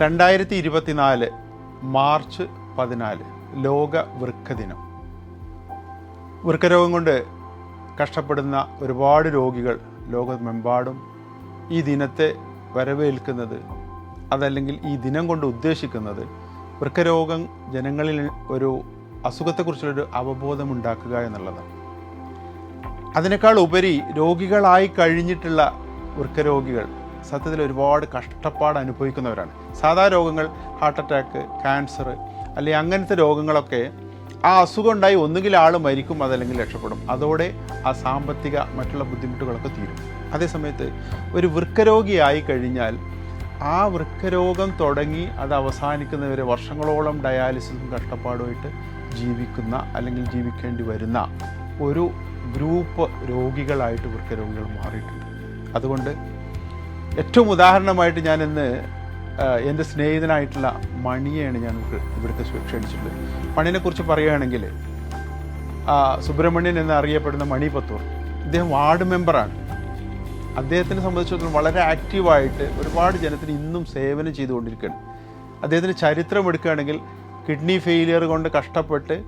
രണ്ടായിരത്തി ഇരുപത്തിനാല് മാർച്ച് പതിനാല് ലോക വൃക്ക ദിനം. വൃക്കരോഗം കൊണ്ട് കഷ്ടപ്പെടുന്ന ഒരുപാട് രോഗികൾ ലോകമെമ്പാടും ഈ ദിനത്തെ വരവേൽക്കുന്നത് അതല്ലെങ്കിൽ ഈ ദിനം കൊണ്ട് ഉദ്ദേശിക്കുന്നത് വൃക്കരോഗം ജനങ്ങളിൽ ഒരു അസുഖത്തെക്കുറിച്ചുള്ളൊരു അവബോധം ഉണ്ടാക്കുക എന്നുള്ളതാണ്. അതിനേക്കാൾ ഉപരി രോഗികളായി കഴിഞ്ഞിട്ടുള്ള വൃക്കരോഗികൾ സത്യത്തിൽ ഒരുപാട് കഷ്ടപ്പാട് അനുഭവിക്കുന്നവരാണ്. സാധാ രോഗങ്ങൾ ഹാർട്ട് അറ്റാക്ക് ക്യാൻസർ അല്ലെങ്കിൽ അങ്ങനത്തെ രോഗങ്ങളൊക്കെ ആ അസുഖം ഉണ്ടായി ഒന്നുകിൽ ആൾ മരിക്കും അതല്ലെങ്കിൽ രക്ഷപ്പെടും. അതോടെ ആ സാമ്പത്തിക മറ്റുള്ള ബുദ്ധിമുട്ടുകളൊക്കെ തീരും. അതേസമയത്ത് ഒരു വൃക്കരോഗിയായി കഴിഞ്ഞാൽ ആ വൃക്കരോഗം തുടങ്ങി അത് അവസാനിക്കുന്നവരെ വർഷങ്ങളോളം ഡയാലിസിസും കഷ്ടപ്പാടുമായിട്ട് ജീവിക്കുന്ന അല്ലെങ്കിൽ ജീവിക്കേണ്ടി വരുന്ന ഒരു ഗ്രൂപ്പ് രോഗികളായിട്ട് വൃക്കരോഗികൾ മാറിയിട്ടുണ്ട്. അതുകൊണ്ട് ഏറ്റവും ഉദാഹരണമായിട്ട് ഞാൻ ഇന്ന് എന്റെ സ്നേഹിതനായിട്ടുള്ള മണിയെയാണ് ഞാൻ ഇവിടുത്തെ ക്ഷണിച്ചിട്ടുള്ളത് മണിനെക്കുറിച്ച് പറയുകയാണെങ്കിൽ സുബ്രഹ്മണ്യൻ എന്ന് അറിയപ്പെടുന്ന മണി പത്തൂർ ഇദ്ദേഹം വാർഡ് മെമ്പറാണ്. അദ്ദേഹത്തിനെ സംബന്ധിച്ചിടത്തോളം വളരെ ആക്റ്റീവായിട്ട് ഒരുപാട് ജനത്തിന് ഇന്നും സേവനം ചെയ്തുകൊണ്ടിരിക്കുകയാണ്. അദ്ദേഹത്തിന് ചരിത്രം എടുക്കുകയാണെങ്കിൽ കിഡ്നി ഫെയിലിയർ കൊണ്ട് കഷ്ടപ്പെട്ട്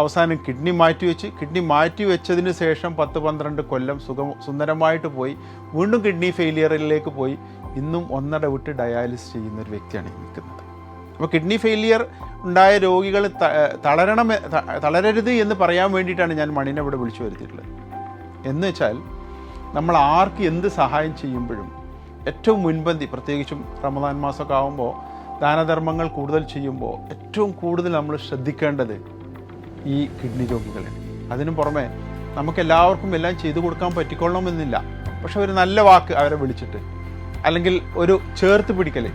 അവസാനം കിഡ്നി മാറ്റിവെച്ച് കിഡ്നി മാറ്റി വെച്ചതിന് ശേഷം പത്ത് പന്ത്രണ്ട് കൊല്ലം സുഖം സുന്ദരമായിട്ട് പോയി. വീണ്ടും കിഡ്നി ഫെയിലിയറിലേക്ക് പോയി. ഇന്നും ഒന്നട വിട്ട് ഡയാലിസിസ് ചെയ്യുന്ന ഒരു വ്യക്തിയാണ് നിൽക്കുന്നത്. അപ്പോൾ കിഡ്നി ഫെയിലിയർ ഉണ്ടായ രോഗികൾ തളരണം തളരരുത് എന്ന് പറയാൻ വേണ്ടിയിട്ടാണ് ഞാൻ മണിനെ ഇവിടെ വിളിച്ചു വരുത്തിയിട്ടുള്ളത്. എന്ന് വെച്ചാൽ നമ്മൾ ആർക്ക് എന്ത് സഹായം ചെയ്യുമ്പോഴും ഏറ്റവും മുൻപന്തി പ്രത്യേകിച്ചും റമദാൻ മാസമൊക്കെ ആകുമ്പോൾ ദാനധർമ്മങ്ങൾ കൂടുതൽ ചെയ്യുമ്പോൾ ഏറ്റവും കൂടുതൽ നമ്മൾ ശ്രദ്ധിക്കേണ്ടത് ഈ കിഡ്നി രോഗികളെ. അതിനു പുറമെ നമുക്ക് എല്ലാവർക്കും എല്ലാം ചെയ്തു കൊടുക്കാൻ പറ്റിക്കൊള്ളണമെന്നില്ല. പക്ഷെ ഒരു നല്ല വാക്ക് അവരെ വിളിച്ചിട്ട്. അല്ലെങ്കിൽ ഒരു ചേർത്ത് പിടിക്കൽ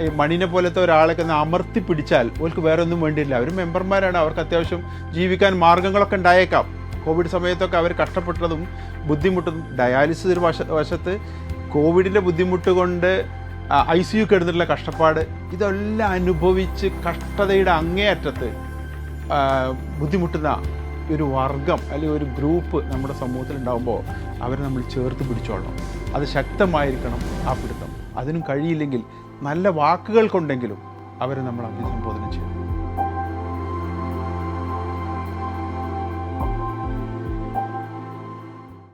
ഈ മണിനെ പോലത്തെ ഒരാളൊക്കെ ഒന്ന് അമർത്തി പിടിച്ചാൽ അവർക്ക് വേറെ ഒന്നും വേണ്ടിയില്ല. അവർ മെമ്പർമാരാണ്. അവർക്ക് അത്യാവശ്യം ജീവിക്കാൻ മാർഗങ്ങളൊക്കെ ഉണ്ടായേക്കാം. കോവിഡ് സമയത്തൊക്കെ അവർ കഷ്ടപ്പെട്ടതും ബുദ്ധിമുട്ടും. ഡയാലിസിസ് ഒരു വശ വശത്ത് കോവിഡിന്റെ ബുദ്ധിമുട്ട് കൊണ്ട് ഐ സി യു കിടന്നിട്ടുള്ള കഷ്ടപ്പാട് ഇതെല്ലാം അനുഭവിച്ച് കഷ്ടതയുടെ അങ്ങേയറ്റത്ത് ബുദ്ധിമുട്ടുന്ന ഒരു വർഗം അല്ലെങ്കിൽ ഒരു ഗ്രൂപ്പ് നമ്മുടെ സമൂഹത്തിൽ ഉണ്ടാകുമ്പോൾ അവരെ നമ്മൾ ചേർത്ത് പിടിച്ചോളണം. അത് ശക്തമായിരിക്കണം ആ പിടുത്തം. അതിനും കഴിയില്ലെങ്കിൽ നല്ല വാക്കുകൾ കൊണ്ടെങ്കിലും അവരെ നമ്മൾ അഭിസംബോധന ചെയ്യണം.